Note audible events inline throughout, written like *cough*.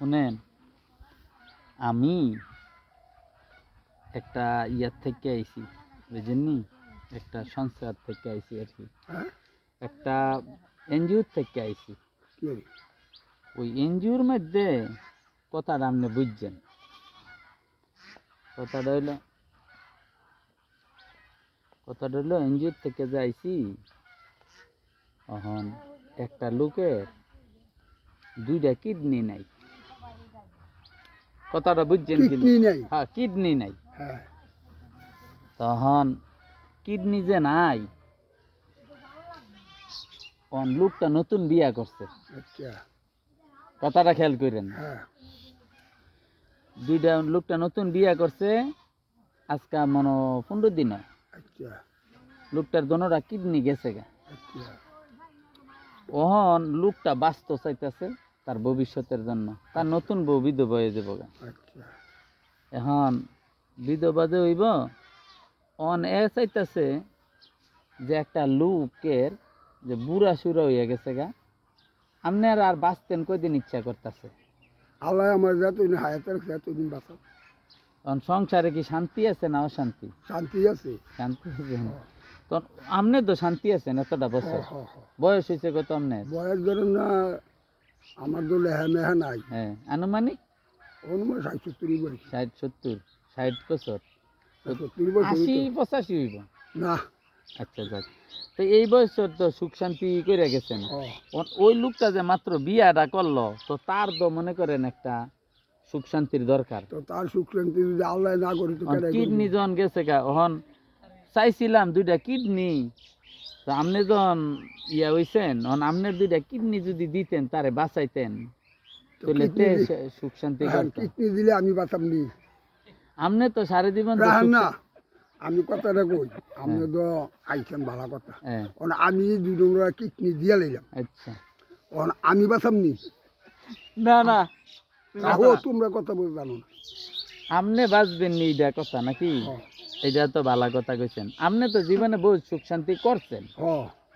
শুনেন আমি একটা ইয়ার থেকে আইছি বুঝেননি? একটা সংস্থার থেকে আইছি আর কি। একটা এনজিওর থেকে আইছি? ওই এনজিওর মধ্যে কথাটা আপনি বুঝছেন। কথাটা হইল কথাটা হইল এনজিওর থেকে যে আইছি তখন একটা লোকের দুইটা কিডনি নাই। কথাটা বুঝছেন কিডনি নাই। হ্যাঁ কিডনি নাই। হ্যাঁ। তখন কিডনি যে নাই লোকটা নতুন বিয়া করছে। আচ্ছা। কথাটা খেয়াল করেন। হ্যাঁ। দুইটা লোকটা নতুন বিয়া করছে আজকে মনে পনেরো দিন। আচ্ছা। লোকটার দোনোটা কিডনি গেছে গা। আচ্ছা। ওহন লোকটা বাঁচত চাইতেছে। তার ভবিষ্যতের জন্য। তার নতুন বউ বিধবা হয়ে যাব আচ্ছা। এখন বিধবা যে হইব অন এ চাইতেছে যে একটা লুকের যে বুড়া সুরা হইয়া গেছে গা। আপনার আর বাঁচতেন কয়দিন ইচ্ছা করতেছে? আল্লাহ আমার যতদিন হায়াতের যতদিন তখন সংসারে কি শান্তি আছে না অশান্তি? শান্তি আছে। শান্তি আছে তখন আপনার তো শান্তি আছেন এতটা হ বছর হ হ বয়স হয়েছে কত আপনার বয়স ধরেন না আমার তো লেহা মেহা নাই। হ্যাঁ আনুমানিক? অনুমান ষাট সত্তরই বয়স ষাট সত্তর ষাট বছর। সত্তর বছর আশি পঁচাশি হইব? না। আচ্ছা যাক। তো এই তো সুখ শান্তি করে গেছেন ওই লোকটা যে মাত্র বিয়াটা করল তো তার তো মনে করেন একটা সুখ শান্তির দরকার। তো তার সুখ শান্তি যদি আল্লাহ না করি কিডনি যখন গেছে গা ওহন চাইছিলাম দুইটা কিডনি তো আপনি যখন ইয়া হইছেন তখন আপনার দুইটা কিডনি যদি দিতেন তারে বাঁচাইতেন। তাহলে তে সুখ শান্তি হ্যাঁ কিডনি দিলে আমি বাঁচাম নি আপনি তো সারা জীবন তো না আমি কথাটা কই আপনি তো আইছেন ভালো কথা। হ্যাঁ। কারণ আমি দুই কিডনি দিয়ে লাইলাম। আচ্ছা। কারণ আমি বাঁচাম নি না। না তোমরা কথা বলে জানো না। আপনি বাঁচবেন নি এটা কথা নাকি? এটা তো ভালো কথা কইছেন। আপনি তো জীবনে বহুত সুখ শান্তি করছেন।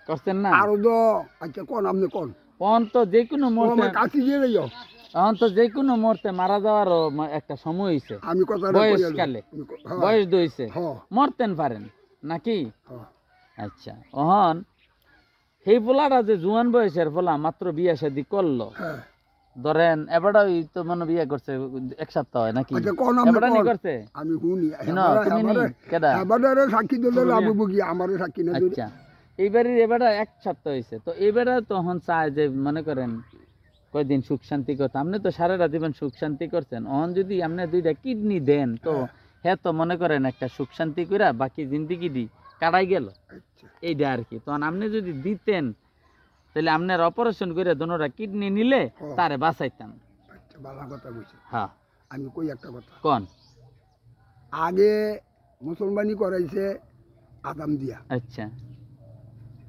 করছেন না? আরও তো আচ্ছা কোন আপনি কোন? অন তো যে কোনো মুহূর্তে কাছে দিয়ে যাইও অন তো যে কোনো মুহূর্তে মারা যাওয়ারও একটা সময় হইছে। আমি কই বয়সকালে। বয়স দইছে মরতেন পারেন নাকি। আচ্ছা অহন সেই পোলাটা যে জুয়ান বয়সের পোলা মাত্র বিয়া শাদি করল। হ্যাঁ। ধরেন এবারটা ওই তো মনে বিয়া করছে এক সপ্তাহ হয় নাকি? আচ্ছা এবারটা নি করছে? আমি শুনি তুমি নি কেডা? এবারে সাক্ষী দিলে বুঝি আমারও সাক্ষী না আচ্ছা। এইবারের এবারে এক সপ্তাহ তো তখন চায় যে মনে করেন কয়দিন সুখ শান্তি করতে আপনি তো সারাটা জীবন সুখ শান্তি করছেন। অন যদি আপনি দুইটা কিডনি দেন তো হ্যাঁ। তো মনে করেন একটা সুখ শান্তি করে বাকি জিন্দিগি দি কাটাই গেল। আচ্ছা। এইটা আর কি। তখন আপনি যদি দিতেন তাহলে আপনার অপারেশন করে দোনোটা কিডনি নিলে। তারে বাঁচাইতাম। আচ্ছা ভালো কথা হ্যাঁ আমি কই একটা কথা? কোন? আগে মুসলমানি করাইছে আদাম দিয়া। আচ্ছা।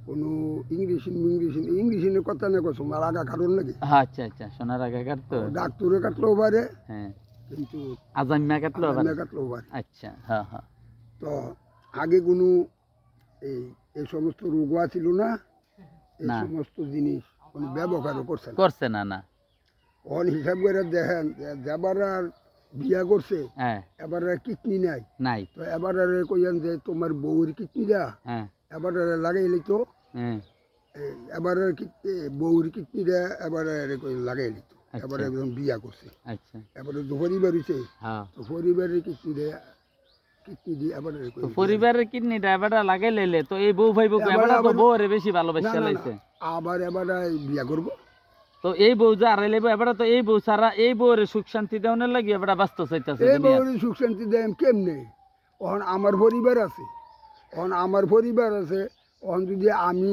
কোনো ইংলিশ ইংলিশ ইংলিশের কথা না কছো মালাগা কারণ লাগে? হ্যাঁ, আচ্ছা আচ্ছা সোনার আগে কাটতো ডাক্তারে কাটলেও পারে হ্যাঁ। কিন্তু আজাম্যা কাটলো আবার আদামে কাটলেও পারে আচ্ছা হ্যাঁ হ্যাঁ তো আগে কোনো এই এই সমস্ত রোগও ছিল না এই না। সমস্ত জিনিস কোনো ব্যবহারও করছে না। করছে না না। অন হিসাব করে দেখেন যাবার আর বিয়া করছে হ্যাঁ। এবার আর কিডনি নাই। নাই। তো এবার আর কইয়ান যে তোমার বউর কিডনি দা হ্যাঁ। এবার আর লাগাইলি তো হ্যাঁ। এবার বউর কিডনি দা এবার আর লাগাইলি তো আচ্ছা। এবার একদম বিয়া করছে। আচ্ছা। এবারে পরিবার হইছে। হ্যাঁ। পরিবারের কিডনি দে কিডনি দিয়ে এবার তো পরিবারের কিডনিটা এবারটা লাগাই লাইলে তো এই বউ ভাই বউ এবারে এবারটা তো বউ রে বেশি ভালোবাসা লাইছে। আবার এবার বিয়া করব। তো এই বউ যা আর লাইবে এবারটা তো এই বউ সারা এই বউ রে সুখ শান্তি দেওয়ার লাগি এবারটা বাঁচতে চাইতেছে এই বউর সুখ শান্তি দেন কেমনে? ওখান আমার পরিবার আছে। ওখান আমার পরিবার আছে। ওখান যদি আমি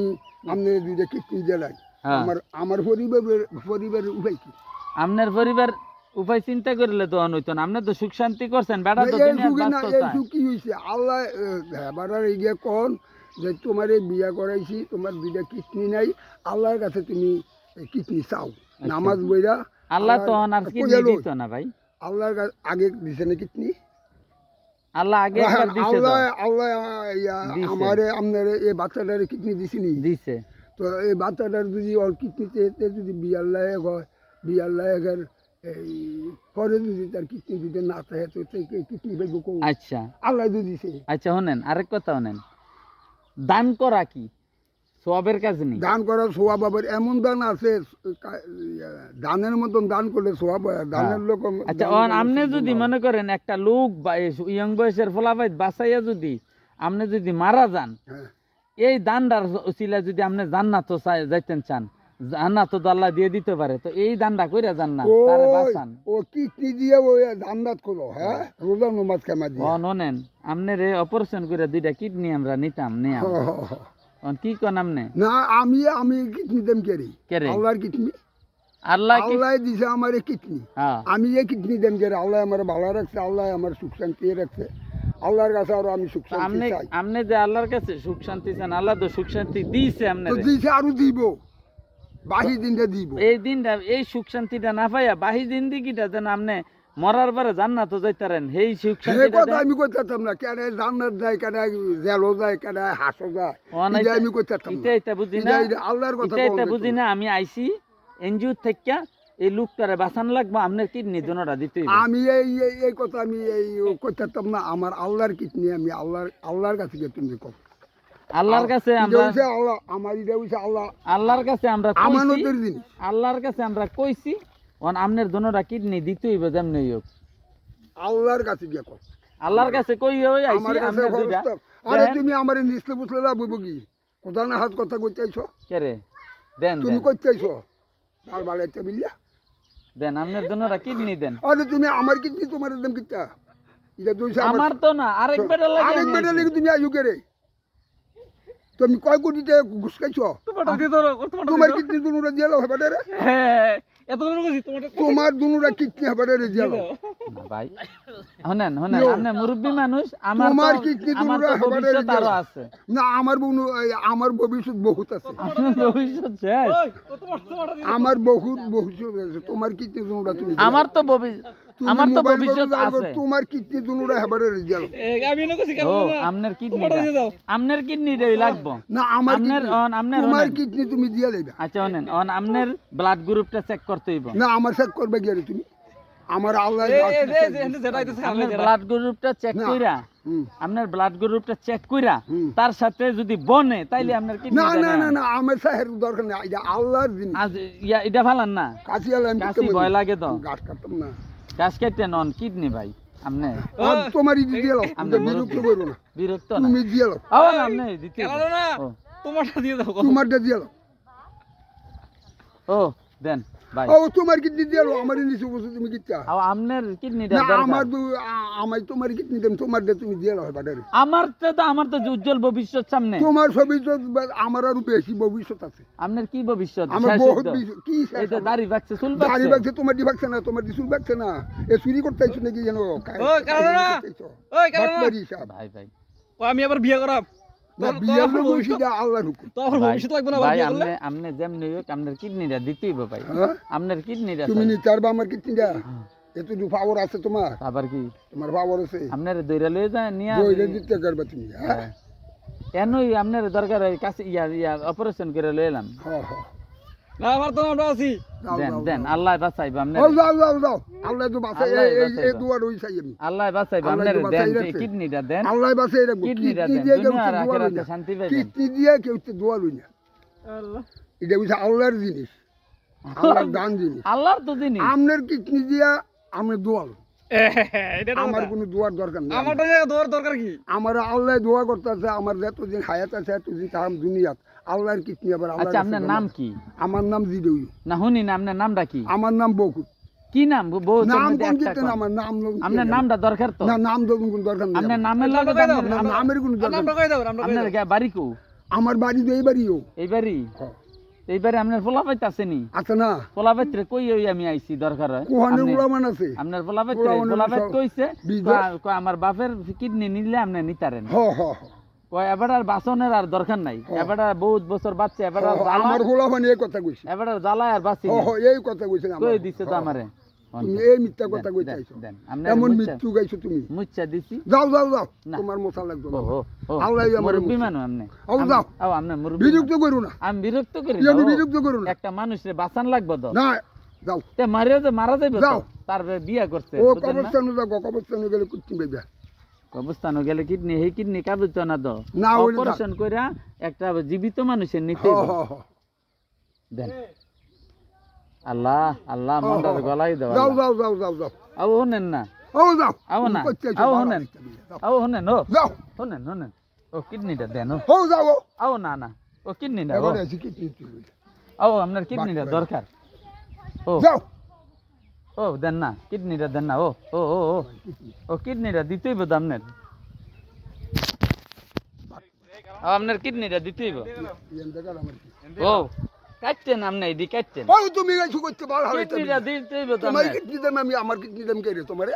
আপনি দুইটা কিডনি দিলাই হ্যাঁ। আমার আমার পরিবারের পরিবারের উপায় কি? আপনার পরিবার উপায় চিন্তা করলে তো হইতো না। আপনি তো সুখ শান্তি করছেন বেটা তো কি হয়েছে আল্লাহ আর এগিয়ে কন যে তোমার এই বিয়া করাইছি তোমার দুইটা কিডনি নাই আল্লাহর কাছে তুমি কিডনি চাও। নামাজ বইরা আল্লাহ তো আর কিডনি দিত না ভাই। আল্লাহর আগে দিছে না কিডনি? আল্লাহ আগে একবার দিছে। আল্লাহ আল্লাহ ইয়া। আমারে আপনার এই বাচ্চাটারে কিডনি দিছিনি? দিছে। তো এই বাচ্চাটার যদি ওর কিডনিতে যদি বিয়ার লায়ক হয় বিয়ার লায়কের এই পরে যদি তার কিডনি দিতে না থাকে তো কিডনি পাইব কো আচ্ছা। আল্লাহ যদি দিছে আচ্ছা শোনেন আরেক কথা শোনেন। দান করা কি? সবের কাজ নেই? দান করার সোয়াব আবার এমন দান আছে দানের মতন দান করলে সোয়াব দানের লোক আচ্ছা আপনি যদি মনে করেন একটা লোক বা ইয়ং বয়সের ফলাফাইত বাঁচাইয়া যদি আপনি যদি মারা যান হ্যাঁ। এই দানটার উচিলা যদি আপনি জান্নাত চাই- যাইতেন চান জান্নাত তো আল্লাহ দিয়ে দিতে পারে। তো এই দানটা কইরা যান না তারে বাঁচান। ও কিডনি দিয়ে ওই জান্নাত করো হ্যাঁ? রোজা নমাজ কামা দিয়ে? অন অনেন আপনার অপারেশন করে দুইটা কিডনি আমরা নিতাম নিয়াম। হ, হ, হ। অন কি কোন আপনি না আমি আমি কিডনি দেম কেরি? আল্লাহর কিডনি আল্লাহ কি আল্লাহ দিছে আমার কিডনি হ্যাঁ। আমি এই কিডনি দেম কেরি আল্লাহ আমার ভালো রাখছে আল্লাহ আমার সুখ শান্তি রাখছে। আল্লাহর কাছে আরও আমি সুখ শান্তি আপনি চাই। আপনি যে আল্লাহর কাছে সুখ শান্তি চান আল্লাহ তো সুখ শান্তি দিয়েছে তো আপনার দিছে আরও দিব। বাহি দিনটা দিব। এই দিনটা এই সুখ শান্তিটা না পাইয়া বাহি জিন্দিগিটা যেন আপনি মরার পরে জান্নাত যাইতারেন সেই সুখ সে শান্তিটা কথা আমি কইতাম না কেন জান্নাত যায় কেন জেলও যায় কেন হাসও যায় এটা আমি কইতাম না। ইটা বুঝি না এটা- এটা আল্লাহর কথা ইটা বুঝি না আমি আইছি এনজিও থেকে এই লোকটারে বাঁচান লাগবো আপনার কিডনি দুনোটা দিতে। আমি এই এই- কথা আমি এই কইতাম না আমার আল্লাহর কিডনি আমি আল্লাহর আল্লাহর কাছে তুমি কও। আল্লাহর কাছে আমরা আমার এটা হইছে আল্লাহ। আল্লাহর কাছে আমরা কইছি আমানতের জিনিস আল্লাহর কাছে আমরা কইছি অন আপনার দুনোটা কিডনি দিতে হইবে যেমনি হোক। আল্লাহর কাছে গিয়ে কও। আল্লাহর কাছে কই হই আইছি আমার দুইটা আরে তুমি আমার নিচলে বুঝলে না বুঝব কি? কোথা না হাত কথা কইতেছো? কেরে দেন তুমি দেন। কইতেছো? ভালো বাড়াইতে বিল্লা। দেন আমনের দুনোটা কিডনি দেন। আরে তুমি আমার কিডনি তোমার একদম কিটা এটা তুই আমার তো না আরেক বেটার লাগে আরেক বেটা আইছি। লেগে তুমি আইও কে রে? তুমি কয় কোটি টাকা ঘুষ খাইছো? তোমার কিডনি দুনুরা জেল হবে রে? তোমার দুনুরা কিডনি হবে রে জেল ভাই শুনেন শুনেন আপনি মুরব্বী মানুষ আমার তোমার তো কিডনি আমার দুনুরা হবে রে ভবিষ্যৎ আছে। না আমার বউ আমার ভবিষ্যৎ বহুত আছে। ভবিষ্যৎ শেষ। আমার বহুত ভবিষ্যৎ আছে তোমার কিডনি দুনুরা তুমি আমার তো ভবিষ্যৎ আমার তো ভবিষ্যৎ আছে। তোমার কিডনি দুনুরা হবে রে জেল ও আপনার কিডনি আপনার কিডনি লাগবো। না আমার আপনার অন আপনার তোমার কিডনি তুমি দিয়ে লইবা। আচ্ছা অন আপনার ব্লাড গ্রুপটা চেক করতে হইব। না আমার চেক করবে গিয়ে তুমি? আমার আল্লাহ আপনার ব্লাড গ্রুপটা চেক। কইরা আপনার ব্লাড গ্রুপটা চেক কইরা তার সাথে যদি বনে তাইলে আপনার কিডনি না না না। না আমার সাহের দরকার নেই এটা আল্লাহর জিনিস। আজ ইয়া এটা ভালান না। কাশি আল্লাহ আমি কাশি ভয় লাগে তো। গাছ কাটতাম না। গাছ কাটতে নন কিডনি ভাই আমনে তোমার ইদি দিয়ে লো আমরা বিরক্ত। করো না। বিরক্ত না? তুমি দিয়ে লো ও না আমনে দিতে না তোমারটা দিয়ে লো ও দেন। ও তোমার কিডনি দিয়ে লো আমার নিচে বসে তুমি কিচ্ছা আও আপনার কিডনিটা না আমার দু- আমার তোমার কিডনি দেম তোমার দিয়ে তুমি আমার তো আমার তো উজ্জ্বল ভবিষ্যৎ সামনে। তোমার ভবিষ্যৎ আমার আরও বেশি ভবিষ্যৎ আছে। আপনার কি ভবিষ্যৎ? আমার বহুত কি এই তো দাড়ি বাকছে চুল বাকছে বাগছে তোমার দি বাগছে না তোমার দি চুল বাগছে না। এ চুরি করতে আইছো নাকি যেন? ভাই ভাই। আমি আবার বিয়ে করাম। না তোর- বিয়ের লোক ভবিষ্যৎ- হইছে আল্লাহর হুকুম। তো আমার ভাই, ভবিষ্যৎ লাগবে না আবার ভাই আপনি আপনি যেমনি হোক আপনার কিডনিটা দিতেই ভাই। হ্যাঁ? আপনার কিডনিটা তুমি নিতে পারবা আমার কিডনিটা? এতটুকু পাওয়ার আছে তোমার? আবার কি? তোমার পাওয়ার আছে? আপনার দইরা লয়ে যায় নিয়া দইরে দিতে পারবা তুমি হ্যাঁ? এনই আপনার দরকার হয় কাছে ইয়া ইয়া অপারেশন করে হ্যাঁ হ্যাঁ। না আমার তো আমরা আছি। দেন দেন আল্লাহ বাঁচাইব আপনার। যাও, যাও, যাও, যাও। আল্লাহ তো বাঁচাই এই- এই- এই দুয়ার ওই চাই আমি। আল্লাহ বাঁচাইব আল্লাহ আপনার তো বাঁচাই দেন কিডনিটা দেন। আল্লাহ বাঁচাই রাখব কিডনিটা দেন দুনিয়া আর দোয়া লই আখিরাতে শান্তি পাইবেন। কিডনি দিয়ে কেউ দোয়া লই না এটা হচ্ছে আল্লাহর জিনিস আল্লাহর দান জিনিস। আল্লাহর তো জিনিস। আমনের কিডনি দিয়া আমি দোয়া লই। *laughs* আমার কথা। কোনো দোয়ার দরকার নেই। আমার তো দরকার কি? আমার আল্লাহ দোয়া করতেছে আমার যতদিন হায়াত আছে এতদিন দুনিয়াত। আল্লাহর আবার আচ্ছা আপনার নাম কি? আমার নাম জিদেউ না শুনি না আপনার নামটা কি? আমার নাম বকুত কি নাম? নাম কোন কিনতে না আমার নাম আপনার নামটা দরকার তো। না নাম কোন দরকার নেই আপনার আমার। নামের লাগে না, নামের কোনো দরকার নামটা নেই। দাও? আপনার বাড়ি কো আমার বাড়ি তো এই বাড়িও। এইবারই হ্যাঁ। এইবারে আপনার আসেনি। আছে না? পোলাপাইত্রে কই ওই আমি আইছি দরকার হয়? কোহানে আপনি- উলামান আছে? আপনার কইছে আমার বাপের কিডনি নিলে আপনি নিতারেন। হ হ। কয় এবার আর বাসনের আর দরকার নাই। এবার বহুত বছর বাচ্চা এবার আমার এই কথা কইছে। এবার জ্বালায় আর বাঁচি এই কথা কইছে আমার। কই দিছে তো আমারে? তুমি এই মিথ্যা কথা এমন মৃত্যু গাইছো তুমি। মুচ্ছা দিছি। যাও যাও যাও না। তোমার মশা লাগবে ও না হো ও আল্লাহ আমারে মুরব্বী মুছে। মানুষ যাও। ও আপনি মুরব্বী বিরক্ত করো না। আমি বিরক্ত করি না, আমি বিরক্ত করো না। একটা মানুষের বাঁচান লাগবে তো। না যাও। তে মারিও তো মারা যাইবে তো যাও। তারপরে বিয়া করছে ও বুঝলেন না? কবরস্থানে যাও কবরস্থানে গেলে কিডনি বেজা কবরস্থানে গেলে কিডনি না তো। না, অপারেশন কইরা একটা জীবিত মানুষের নিতে হ। হ হ। দেন। আল্লাহ আল্লাহ হ। গলাই দাও যাও যাও যাও যাও যাও আও হনেন না ও যাও আও না, আও হনেন। আও হনেন ও যাও হনেন হনেন ও কিডনিটা দেন ও যাও আও না না ও কিডনিটা ও কিডনি আও আপনার কিডনিটা দরকার ও যাও ও দেন না কিডনিটা দেন না ও ও ও ও ও কিডনিটা দিতেই বোধ আপনার আপনার কিডনিটা দিতেই। ও কাটছেন আপনি এদি ও তুমি কিছু করতে ভালো হবে কিডনিটা দিতেই বোধ তোমার কিডনি দাম আমি আমার কিডনি দাম তোমারে।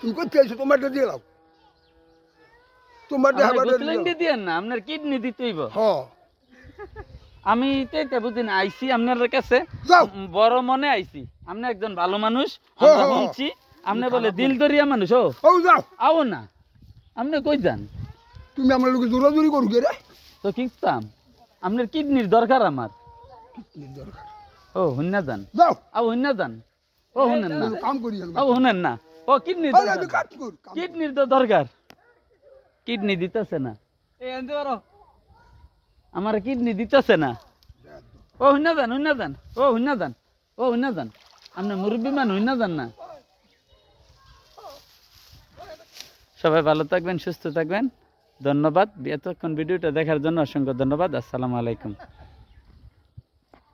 তুমি করতে আইছো তোমারটা দিয়ে দাও। তোমারটা দিয়ে দিয়েন না আপনার কিডনি দিতেই বোধ হ। আমি তো এটা বুঝি না আইসি আপনার কাছে? বড় মনে আইসি। আপনি একজন ভালো মানুষ। শুনছি আপনি বলে দিল দরিয়া মানুষ ও। ও যাও। আও না আপনি কই যান? তুমি আমার লোকে জোরাজুরি করু কে রে? তো কিনতাম আপনার কিডনির দরকার আমার। কিডনির দরকার। ও হুন্না যান যাও। আও হুন্না যান ও হুনেন না। কাম করি। আও হুনেন না। ও কিডনির আরে দরকার। কিডনির তো দরকার। কিডনি দিতেছে না। এই আনতে পারো। আমার কিডনি দিতেছে না। ও হুন্না যান হুন্না যান ও হুন্না যান ও হুন্না যান আপনি মুরব্বী মান হুন্না যান না। সবাই ভালো থাকবেন সুস্থ থাকবেন। ধন্যবাদ। এতক্ষণ ভিডিওটা দেখার জন্য অসংখ্য ধন্যবাদ। আসসালামু আলাইকুম।